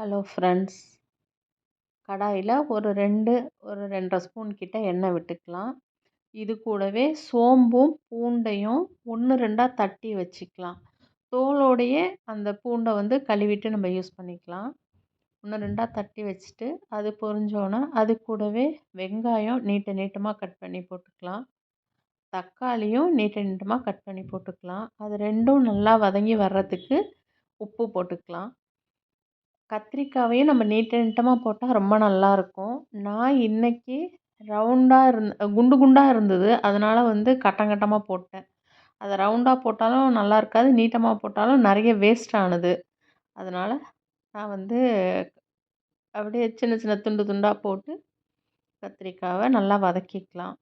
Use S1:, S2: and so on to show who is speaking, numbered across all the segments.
S1: Hello friends கடாயில் ஒரு ரெண்டு ஒரு ரெண்டரை ஸ்பூன் கிட்ட எண்ணெய் விட்டுக்கலாம். இது கூடவே சோம்பும் பூண்டையும் ஒன்று ரெண்டாக தட்டி வச்சுக்கலாம். தோலோடையே அந்த பூண்டை வந்து கழுவிட்டு நம்ம யூஸ் பண்ணிக்கலாம். ஒன்று ரெண்டாக தட்டி வச்சுட்டு அது பொரிஞ்சோன்னே அது கூடவே வெங்காயம் நீட்ட நீட்டமாக கட் பண்ணி போட்டுக்கலாம். தக்காளியும் நீட்ட நீட்டமாக கட் பண்ணி போட்டுக்கலாம். அது ரெண்டும் நல்லா வதங்கி வர்றதுக்கு உப்பு போட்டுக்கலாம். கத்திரிக்காவையும் நம்ம நீட்ட நீட்டமாக போட்டால் ரொம்ப நல்லாயிருக்கும் நான் இன்றைக்கி ரவுண்டாக இருந் குண்டு குண்டாக இருந்தது. அதனால் வந்து கட்டம் கட்டமாக போட்டேன். அதை ரவுண்டாக போட்டாலும் நல்லா இருக்காது நீட்டமாக போட்டாலும் நிறைய வேஸ்ட் ஆனது. அதனால் நான் வந்து அப்படியே சின்ன சின்ன துண்டு துண்டாக போட்டு கத்திரிக்காவை நல்லா வதக்கிக்கலாம்.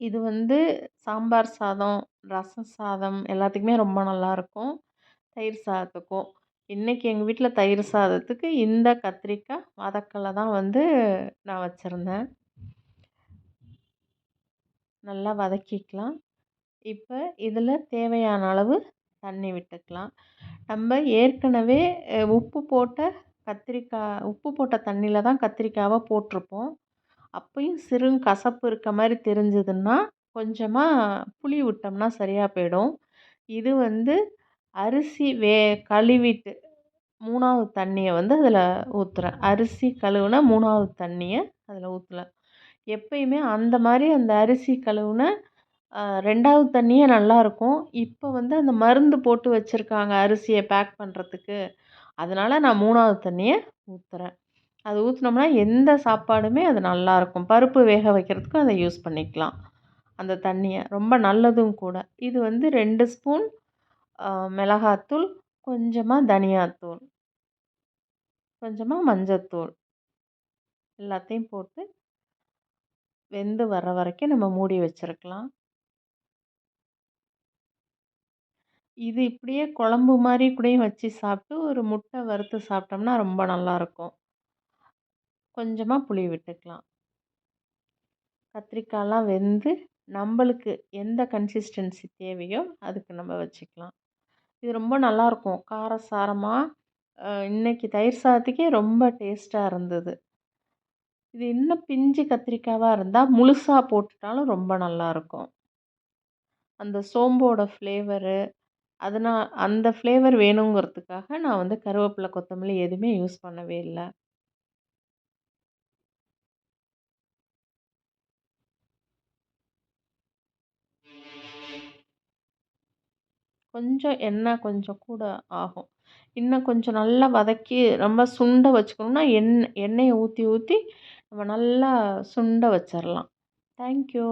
S1: இது வந்து சாம்பார் சாதம் ரசம் சாதம் எல்லாத்துக்குமே ரொம்ப நல்லாயிருக்கும் தயிர் சாதத்துக்கும். இன்றைக்கி எங்கள் வீட்டில் தயிர் சாதத்துக்கு இந்த கத்திரிக்காய் வதக்கலை தான் வந்து நான் வச்சுருந்தேன். நல்லா வதக்கிக்கலாம். இப்போ இதில் தேவையான அளவு தண்ணி விட்டுக்கலாம். நம்ம ஏற்கனவே உப்பு போட்ட கத்திரிக்காய் உப்பு போட்ட தண்ணியில் தான் கத்திரிக்காவை போட்டிருப்போம். அப்பையும் சிறு கசப்பு இருக்க மாதிரி தெரிஞ்சதுன்னா கொஞ்சமாக புளி விட்டோம்னா சரியாக போயிடும். இது வந்து அரிசி வே கழுவிட்டு மூணாவது தண்ணியை வந்து அதில் ஊற்றுறேன் அரிசி கழுவுன மூணாவது தண்ணியை அதில் ஊற்றல எப்பயுமே அந்த மாதிரி அந்த அரிசி கழுவுன ரெண்டாவது தண்ணியே நல்லாயிருக்கும் இப்போ வந்து அந்த மருந்து போட்டு வச்சுருக்காங்க அரிசியை பேக் பண்ணுறதுக்கு அதனால் நான் மூணாவது தண்ணியை ஊற்றுறேன் அது ஊற்றினோம்னா எந்த சாப்பாடுமே அது நல்லாயிருக்கும் பருப்பு வேக வைக்கிறதுக்கும் அதை யூஸ் பண்ணிக்கலாம். அந்த தண்ணியை ரொம்ப நல்லதும் கூட. இது வந்து ரெண்டு ஸ்பூன் மிளகாத்தூள் கொஞ்சமாக தனியாத்தூள். கொஞ்சமாக மஞ்சத்தூள். எல்லாத்தையும் போட்டு வெந்து வர வரைக்கும் நம்ம மூடி வச்சுருக்கலாம். இது இப்படியே குழம்பு மாதிரி கூடயும் வச்சு சாப்பிட்டு ஒரு முட்டை வறுத்து சாப்பிட்டோம்னா ரொம்ப நல்லாயிருக்கும். கொஞ்சமாக புளி விட்டுக்கலாம். கத்திரிக்காயெலாம் வெந்து நம்மளுக்கு எந்த கன்சிஸ்டன்சி தேவையோ அதுக்கு நம்ம வச்சுக்கலாம். இது ரொம்ப நல்லாயிருக்கும் காரசாரமாக இன்றைக்கி தயிர் சாதத்துக்கே ரொம்ப டேஸ்ட்டாக இருந்தது. இது இன்னும் பிஞ்சு கத்திரிக்காவாக இருந்தால் முழுசாக போட்டுட்டாலும் ரொம்ப நல்லாயிருக்கும் அந்த சோம்போட ஃப்ளேவரு அதனால் அந்த ஃப்ளேவர் வேணுங்கிறதுக்காக நான் வந்து கருவேப்பிலை கொத்தமல்லி எதுவுமே யூஸ் பண்ணவே இல்லை. கொஞ்சம் எண்ணெய் கொஞ்சம் கூட ஆகும். இன்னும் கொஞ்சம் நல்லா வதக்கி ரொம்ப சுண்ட வச்சுக்கணுன்னா எண் எண்ணெயை ஊற்றி ஊற்றி நம்ம நல்லா சுண்ட வச்சிடலாம் தேங்க்யூ